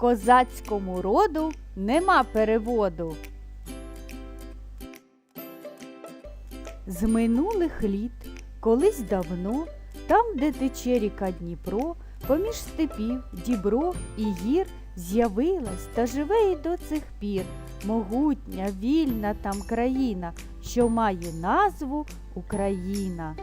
козацькому роду нема переводу. З минулих літ, колись давно, там, де тече ріка Дніпро, поміж степів, дібров і гір з'явилась та живе й до цих пір могутня, вільна там країна, що має назву Україна.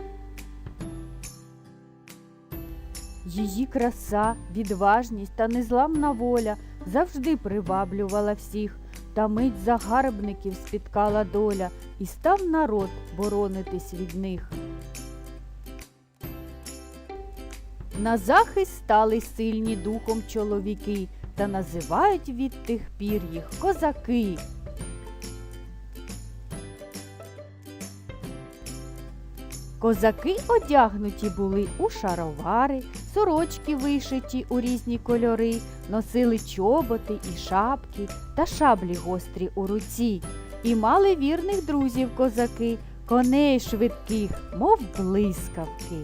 Її краса, відважність та незламна воля завжди приваблювала всіх, та мить загарбників спіткала доля, і став народ боронитись від них. На захист стали сильні духом чоловіки, та називають від тих пір їх козаки. Козаки одягнуті були у шаровари, сорочки вишиті у різні кольори, носили чоботи і шапки та шаблі гострі у руці, і мали вірних друзів козаки, коней швидких, мов блискавки.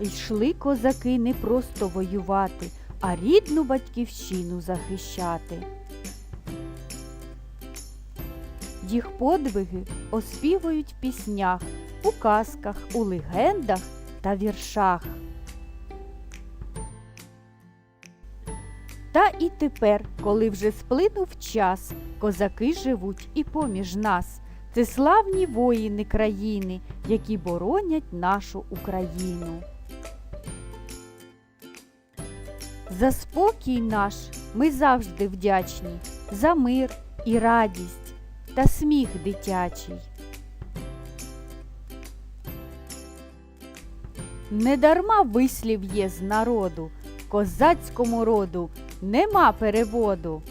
Йшли козаки не просто воювати, а рідну батьківщину захищати. Їх подвиги оспівують в піснях, у казках, у легендах та віршах. Та і тепер, коли вже сплинув час, козаки живуть і поміж нас. Це славні воїни країни, які боронять нашу Україну. За спокій наш ми завжди вдячні, за мир і радість та сміх дитячий. Недарма вислів є з народу, козацькому роду нема переводу.